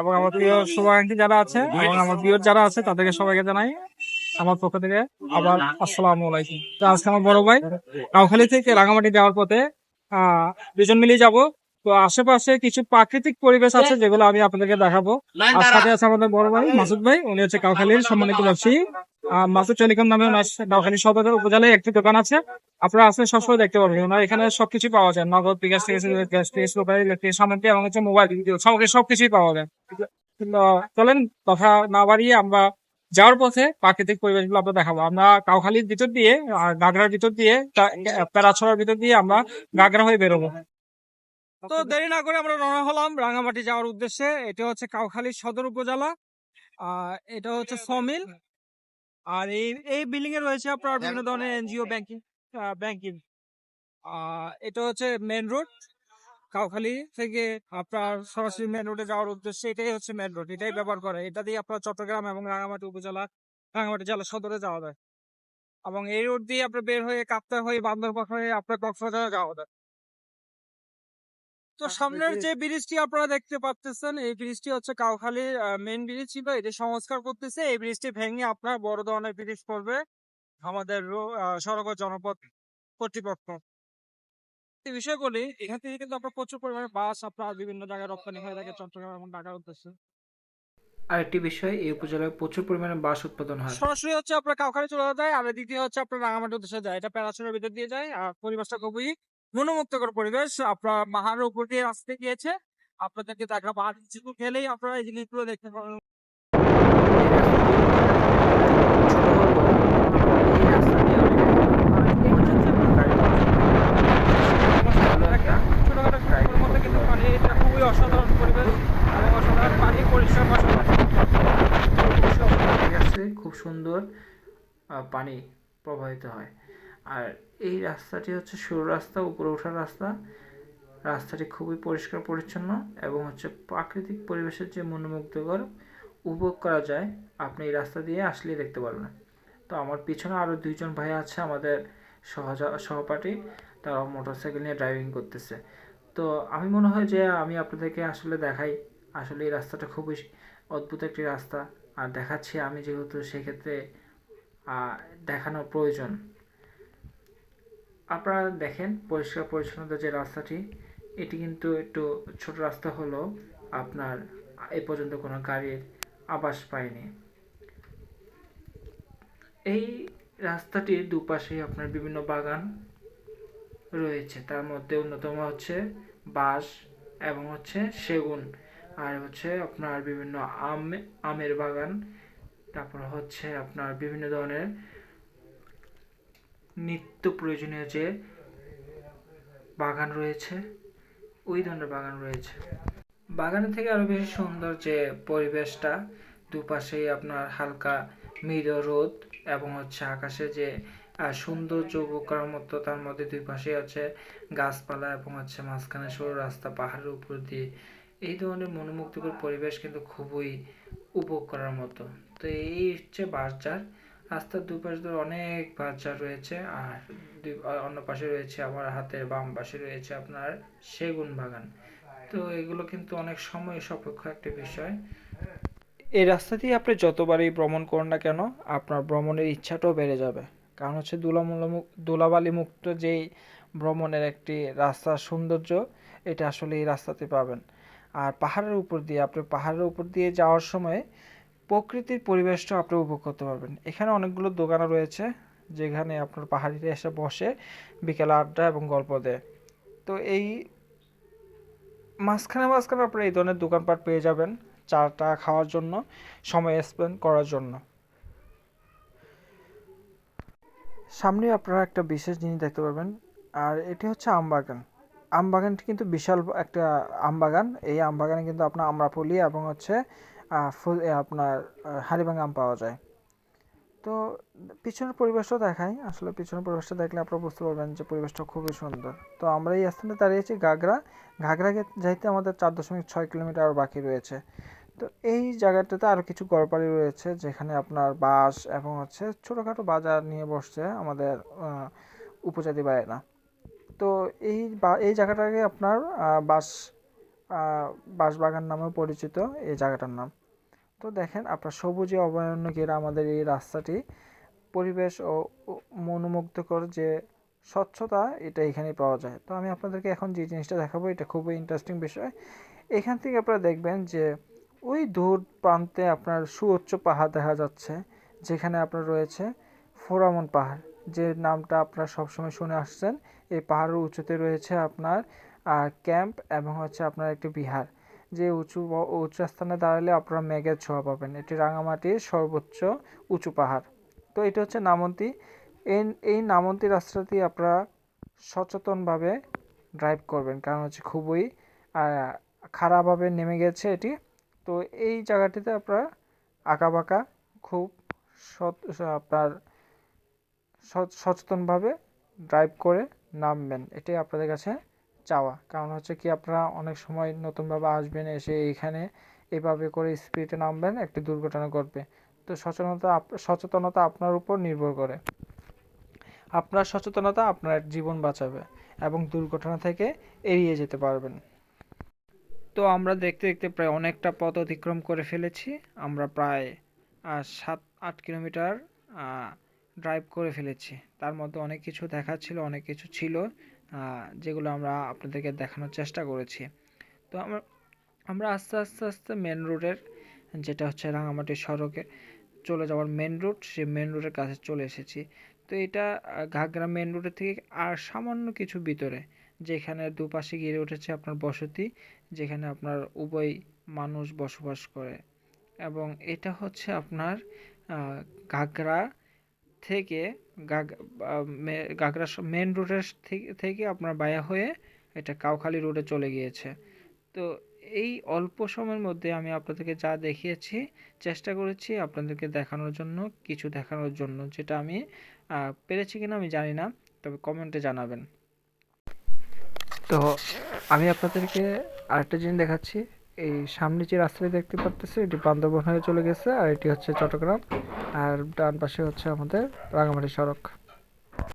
এবং আমার প্রিয় শুভাকাঙ্ক্ষী যারা আছে এবং আমার প্রিয় যারা আছে তাদেরকে সবাইকে জানাই আমার পক্ষ থেকে আবার আসসালামু আলাইকুম। তো আজকে আমার বড় ভাই কাউখালী থেকে রাঙামাটি যাওয়ার পথে আহ দুজন মিলিয়ে যাব। তো আশেপাশে কিছু প্রাকৃতিক পরিবেশ আছে যেগুলো আমি আপনাদেরকে দেখাবো। আর সাথে আছে আমাদের বড় ভাই মাসুদ ভাই উনি হচ্ছে কাউখালীর সম্মানিত ব্যবসায়ী। মাসুদ চলিকন নামে ওনার সদর উপজেলায় একটি দোকান আছে। আপনারা আসলে সবসময় দেখতে পাবেন ওনার এখানে সবকিছু পাওয়া যায়। নগদ বিকাশ গ্যাস শুরু ইলেকট্রিক সামগ্রী এবং হচ্ছে মোবাইল সামগ্রী সবকিছুই পাওয়া যায়। চলেন, কথা না বাড়িয়ে আমরা যাওয়ার পথে প্রাকৃতিক পরিবেশগুলো আমরা দেখাবো। আমরা কাউখালীর ভিতর দিয়ে, আর গাগরার ভিতর দিয়ে প্যারাছড়ার ভিতর দিয়ে আমরা গাগরা হয়ে বেরোবো। তো দেরি না করে আমরা রওনা হলাম রাঙামাটি যাওয়ার উদ্দেশ্যে। এটা হচ্ছে কাউখালী সদর উপজেলা। আহ, এটা হচ্ছে সমিল। আর এই এই বিল্ডিং এ রয়েছে আপনার বিভিন্ন ধরনের এনজিও ব্যাংকিং ব্যাংকিং। এটা হচ্ছে মেন রোড কাউখালী থেকে আপনার সরাসরি মেন রোডে যাওয়ার উদ্দেশ্যে এটাই হচ্ছে মেন রোড এটাই ব্যবহার করে এটা দিয়ে আপনার চট্টগ্রাম এবং রাঙামাটি উপজেলা রাঙামাটি জেলা সদরে যাওয়া যায়। এবং এই রোড দিয়ে আপনার বের হয়ে কাপ্তাই হয়ে বান্দরবান হয়ে আপনার কক্সবাজারে যাওয়া যায়। তো সামনের যে ব্রিজটি আপনারা দেখতে পাচ্ছেন এই ব্রিজটি হচ্ছে কাউখালীর মেন ব্রিজ ছিল এটি সংস্কার করতেছে। এই ব্রিজটি ভেঙে আপনার বড় ধরনের ব্রিজ করবে আমাদের সড়ক জনপথ কর্তৃপক্ষ। এই বিষয় বলি এখান থেকে কিন্তু আপনার প্রচুর পরিমাণে বাস আপনার বিভিন্ন জায়গায় রপ্তানি হয়ে থাকে চট্টগ্রাম এবং ঢাকার উদ্দেশ্যে। আরেকটি বিষয় এই উপজেলায় প্রচুর পরিমাণে বাঁশ উৎপাদন হয়। সরাসরি হচ্ছে আপনার কাউখালী চলে যায় আর দ্বিতীয় হচ্ছে আপনার রাঙামাটি উদ্দেশ্যে যায়। এটা প্যারাচুরের ভিতর দিয়ে যায় আর পরিবেশটা খুবই মনোমুগ্ধকর পরিবেশ, আপনার পাহাড়ের উপর দিয়ে আসতে গিয়েছে, আপনাদেরকে দেখা পাহাড় কিছু খেলেই আপনারা এই জিনিসগুলো দেখতে পাবেন। অসাধারণ পরিবেশ অসাধারণ পানি খুব সুন্দর পানি প্রবাহিত হয়। আর এই রাস্তাটি হচ্ছে সরু রাস্তা, উপরে ওঠার রাস্তা। রাস্তাটি খুবই পরিষ্কার, পরিচ্ছন্ন এবং হচ্ছে প্রাকৃতিক পরিবেশের যে মনোমুগ্ধকর উপভোগ করা যায়, আপনি এই রাস্তা দিয়ে আসলেই দেখতে পারবেন। তো আমার পিছনে আরও দুইজন ভাই আছে, আমাদের সহজা, সহপাঠী। তারা মোটরসাইকেল নিয়ে ড্রাইভিং করতেছে। তো আমি মনে হয় যে আমি আপনাদেরকে আসলে দেখাই, আসলে এই রাস্তাটা খুবই অদ্ভুত একটি রাস্তা। আর দেখাচ্ছি আমি যেহেতু সেক্ষেত্রে দেখানো প্রয়োজন। আপনারা দেখেন পরিষ্কার পরিচ্ছন্নতা যে রাস্তাটি, এটি কিন্তু একটু ছোট রাস্তা হলো আপনার এ পর্যন্ত কোনো গাড়ির আবাস পায়নি। এই রাস্তাটির দুপাশে আপনার বিভিন্ন বাগান রয়েছে। তার মধ্যে অন্যতম হচ্ছে বাঁশ এবং হচ্ছে সেগুন আর হচ্ছে আপনার বিভিন্ন আম, আমের বাগান, তারপর হচ্ছে আপনার বিভিন্ন ধরনের নিত্য প্রয়োজনীয় যে বাগান রয়েছে ওই ধরনের বাগান রয়েছে। বাগানের থেকে আরও বেশি সুন্দর যে পরিবেশটা দুপাশেই আপনার হালকা মৃদ রোদ এবং হচ্ছে আকাশে যে আহ, সৌন্দর্য উপভোগ করার মতো তার মধ্যে দুই পাশে আছে গাছপালা এবং হচ্ছে মাঝখানে সরু রাস্তা পাহাড়ের উপর দিয়ে। এই ধরনের মনোমুগ্ধকর পরিবেশ কিন্তু খুবই উপভোগ করার মতো। তো এই হচ্ছে বাসজার রাস্তার দুপাশ ধরে অনেক বাসজার রয়েছে আর অন্য পাশে রয়েছে আমার হাতের বাম পাশে রয়েছে আপনার সেগুন বাগান। তো এগুলো কিন্তু অনেক সময় সাপেক্ষ একটা বিষয়। এই রাস্তা দিয়ে আপনি যতবারই ভ্রমণ করুন না কেন, আপনার ভ্রমণের ইচ্ছাটাও বেড়ে যাবে। কারণ হচ্ছে ধুলামূলা ধুলাবালি মুক্ত যেই ভ্রমণের একটি রাস্তার সৌন্দর্য, এটা আসলে এই রাস্তাতে পাবেন। আর পাহাড়ের উপর দিয়ে, আপনি পাহাড়ের উপর দিয়ে যাওয়ার সময় প্রকৃতির পরিবেশটা আপনি উপভোগ করতে পারবেন। এখানে অনেকগুলো দোকান রয়েছে, যেখানে আপনার পাহাড়িরা এসে বসে বিকেলে আড্ডা এবং গল্প দেয়। তো এই মাঝখানে মাঝখানে আপনারা এই ধরনের দোকানপাট পেয়ে যাবেন চাটা খাওয়ার জন্য, সময় স্পেন্ড করার জন্য। সামনে আপনারা একটা বিশেষ জিনিস দেখতে পারবেন, আর এটি হচ্ছে আম বাগান। আম বাগানটি কিন্তু বিশাল একটা আম বাগান। এই আম বাগানে কিন্তু আপনার আমরাপলি এবং হচ্ছে আপনার হাড়িভাঙা আম পাওয়া যায়। তো পিছনের পরিবেশটা দেখাই। আসলে পিছনের পরিবেশটা দেখলে আপনারা বুঝতে পারবেন যে পরিবেশটা খুবই সুন্দর। তো আমরা এই স্থানে দাঁড়িয়েছি গাগরা ঘাগড়াকে যাইতে আমাদের চার দশমিক ছয় কিলোমিটার বাকি রয়েছে। তো এই জায়গাটাতে আরও কিছু গড়পাড়ি রয়েছে, যেখানে আপনার বাস এবং হচ্ছে ছোটোখাটো বাজার নিয়ে বসছে আমাদের উপজাতি ভাইয়েরা। তো এই বা, এই জায়গাটাকে আপনার বাস বাঁশবাগান নামেও পরিচিত এই জায়গাটার নাম। তো দেখেন, আপনার সবুজে অভয়ারণ্য ঘেরা আমাদের এই রাস্তাটি। পরিবেশ ও মনোমুগ্ধকর যে স্বচ্ছতা, এটা এখানেই পাওয়া যায়। তো আমি আপনাদেরকে এখন যে জিনিসটা দেখাবো, এটা খুবই ইন্টারেস্টিং বিষয়। এখান থেকে আপনারা দেখবেন যে, ওই দূর প্রান্তে আপনার সুউচ্চ পাহাড় দেখা যাচ্ছে, যেখানে আপনার রয়েছে ফোরামন পাহাড়। যে নামটা আপনারা সবসময় শুনে আসছেন, এই পাহাড়ের উঁচুতে রয়েছে আপনার ক্যাম্প এবং হচ্ছে আপনার একটি বিহার, যে উঁচু উঁচু স্থানে দাঁড়ালে আপনারা মেঘের ছোঁয়া পাবেন। এটি রাঙামাটির সর্বোচ্চ উঁচু পাহাড়। তো এটা হচ্ছে নামন্তি। এই এই নামন্তি রাস্তাটি আপনারা সচেতনভাবে ড্রাইভ করবেন, কারণ হচ্ছে খুবই খারাপভাবে নেমে গেছে এটি। তো এই জায়গাটিতে আপনারা আঁকাবাঁকা খুব সৎ আপনার সচ- সচেতনভাবে ড্রাইভ করে নামবেন। এটাই আপনাদের কাছে চাওয়া। কারণ হচ্ছে কি আপনারা অনেক সময় নতুনভাবে আসবেন, এসে এইখানে এভাবে করে স্পিডে নামবেন, একটি দুর্ঘটনা ঘটবে। তো সচেতনতা সচেতনতা আপনার উপর নির্ভর করে। আপনার সচেতনতা আপনার জীবন বাঁচাবে এবং দুর্ঘটনা থেকে এড়িয়ে যেতে পারবেন। তো আমরা দেখতে দেখতে প্রায় অনেকটা পথ অতিক্রম করে ফেলেছি। আমরা প্রায় সাত, আট কিলোমিটার ড্রাইভ করে ফেলেছি। তার মধ্যে অনেক কিছু দেখার ছিল অনেক কিছু ছিল। যেগুলো আমরা আপনাদেরকে দেখানোর চেষ্টা করেছি। তো আমরা আমরা আস্তে আস্তে আস্তে মেন রোডের যেটা হচ্ছে রাঙামাটি সড়কে চলে যাওয়ার মেন রোড সে মেন রোডের কাছে চলে এসেছি। তো এটা ঘাগরা মেন রোডের থেকে আর সামান্য কিছু ভিতরে, যেখানে দুপাশে গিয়ে উঠেছে আপনার বসতি, যেখানে আপনার উভয় মানুষ বসবাস করে। এবং এটা হচ্ছে আপনার ঘাগড়া থেকে গাগ- আহ, মেন রোডের থেকে আপনার বায়া হয়ে এটা কাউখালী রোডে চলে গিয়েছে। তো এই অল্প সময়ের মধ্যে আমি আপনাদেরকে যা দেখিয়েছি চেষ্টা করেছি আপনাদেরকে দেখানোর জন্য কিছু দেখানোর জন্য যেটা আমি পেরেছি কিনা আমি জানি না তবে কমেন্টে জানাবেন। তো আমি আপনাদেরকে আরেকটা জিনিস দেখাচ্ছি। এই সামনে যে রাস্তাটি দেখতে পাচ্ছি এটি বান্দরবন হয়ে চলে গেছে, আর এটি হচ্ছে চট্টগ্রাম, আর ডান পাশে হচ্ছে আমাদের রাঙামাটি সড়ক।